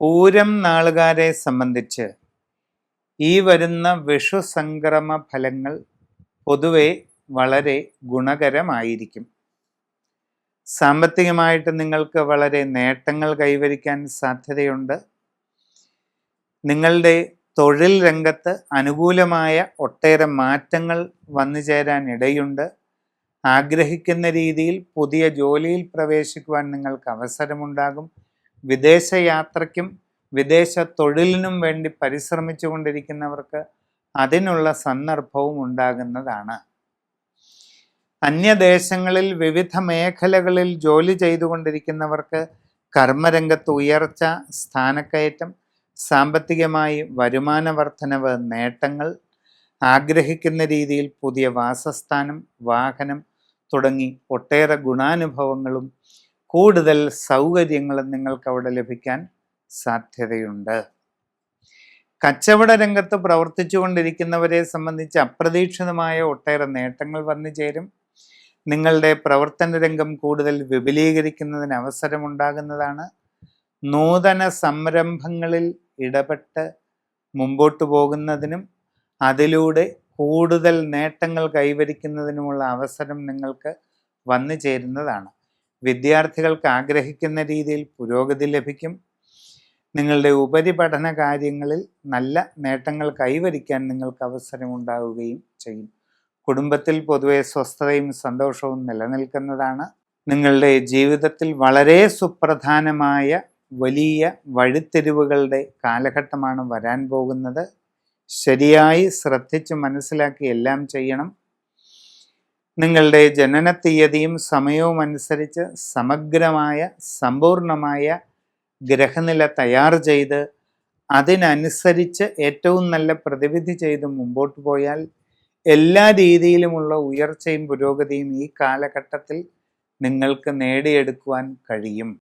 പൂരം നാളുകാരെ സംബന്ധിച്ച് ഈ വരുന്ന വിഷു സംക്രമ ഫലങ്ങൾ പൊതുവെ വളരെ ഗുണകരമായിരിക്കും. സാമ്പത്തികമായിട്ട് നിങ്ങൾക്ക് വളരെ നേട്ടങ്ങൾ കൈവരിക്കാൻ സാധ്യതയുണ്ട്. നിങ്ങളുടെ തൊഴിൽ രംഗത്ത് അനുകൂലമായ ഒട്ടേറെ മാറ്റങ്ങൾ വന്നു ചേരാൻ ഇടയുണ്ട്. ആഗ്രഹിക്കുന്ന രീതിയിൽ പുതിയ ജോലിയിൽ പ്രവേശിക്കുവാൻ നിങ്ങൾക്ക് അവസരമുണ്ടാകും. വിദേശ യാത്രയ്ക്കും വിദേശ തൊഴിലിനും വേണ്ടി പരിശ്രമിച്ചു കൊണ്ടിരിക്കുന്നവർക്ക് അതിനുള്ള സന്ദർഭവും ഉണ്ടാകുന്നതാണ്. അന്യദേശങ്ങളിൽ വിവിധ മേഖലകളിൽ ജോലി ചെയ്തുകൊണ്ടിരിക്കുന്നവർക്ക് കർമ്മരംഗത്ത് ഉയർച്ച സ്ഥാനക്കയറ്റം സാമ്പത്തികമായി വരുമാന വർധനവ് നേട്ടങ്ങൾ ആഗ്രഹിക്കുന്ന രീതിയിൽ പുതിയ വാസസ്ഥാനം വാഹനം തുടങ്ങി ഒട്ടേറെ ഗുണാനുഭവങ്ങളും കൂടുതൽ സൗകര്യങ്ങൾ നിങ്ങൾക്ക് അവിടെ ലഭിക്കാൻ സാധ്യതയുണ്ട്. കച്ചവട രംഗത്ത് പ്രവർത്തിച്ചു കൊണ്ടിരിക്കുന്നവരെ സംബന്ധിച്ച് അപ്രതീക്ഷിതമായ ഒട്ടേറെ നേട്ടങ്ങൾ വന്നു ചേരും. നിങ്ങളുടെ പ്രവർത്തന രംഗം കൂടുതൽ വിപുലീകരിക്കുന്നതിന് അവസരമുണ്ടാകുന്നതാണ്. നൂതന സംരംഭങ്ങളിൽ ഇടപെട്ട് മുമ്പോട്ട് പോകുന്നതിനും അതിലൂടെ കൂടുതൽ നേട്ടങ്ങൾ കൈവരിക്കുന്നതിനുമുള്ള അവസരം നിങ്ങൾക്ക് വന്നു ചേരുന്നതാണ്. വിദ്യാർത്ഥികൾക്ക് ആഗ്രഹിക്കുന്ന രീതിയിൽ പുരോഗതി ലഭിക്കും. നിങ്ങളുടെ ഉപരിപഠന കാര്യങ്ങളിൽ നല്ല നേട്ടങ്ങൾ കൈവരിക്കാൻ നിങ്ങൾക്ക് അവസരമുണ്ടാവുകയും ചെയ്യും. കുടുംബത്തിൽ പൊതുവെ സ്വസ്ഥതയും സന്തോഷവും നിലനിൽക്കുന്നതാണ്. നിങ്ങളുടെ ജീവിതത്തിൽ വളരെ സുപ്രധാനമായ വലിയ വഴിത്തിരിവുകളുടെ കാലഘട്ടമാണ് വരാൻ പോകുന്നത്. ശരിയായി ശ്രദ്ധിച്ച് മനസ്സിലാക്കി എല്ലാം ചെയ്യണം. നിങ്ങളുടെ ജനന തീയതിയും സമയവും അനുസരിച്ച് സമഗ്രമായ സമ്പൂർണമായ ഗ്രഹനില തയ്യാർ ചെയ്ത് അതിനനുസരിച്ച് ഏറ്റവും നല്ല പ്രതിവിധി ചെയ്ത് മുമ്പോട്ട് പോയാൽ എല്ലാ രീതിയിലുമുള്ള ഉയർച്ചയും പുരോഗതിയും ഈ കാലഘട്ടത്തിൽ നിങ്ങൾക്ക് നേടിയെടുക്കുവാൻ കഴിയും.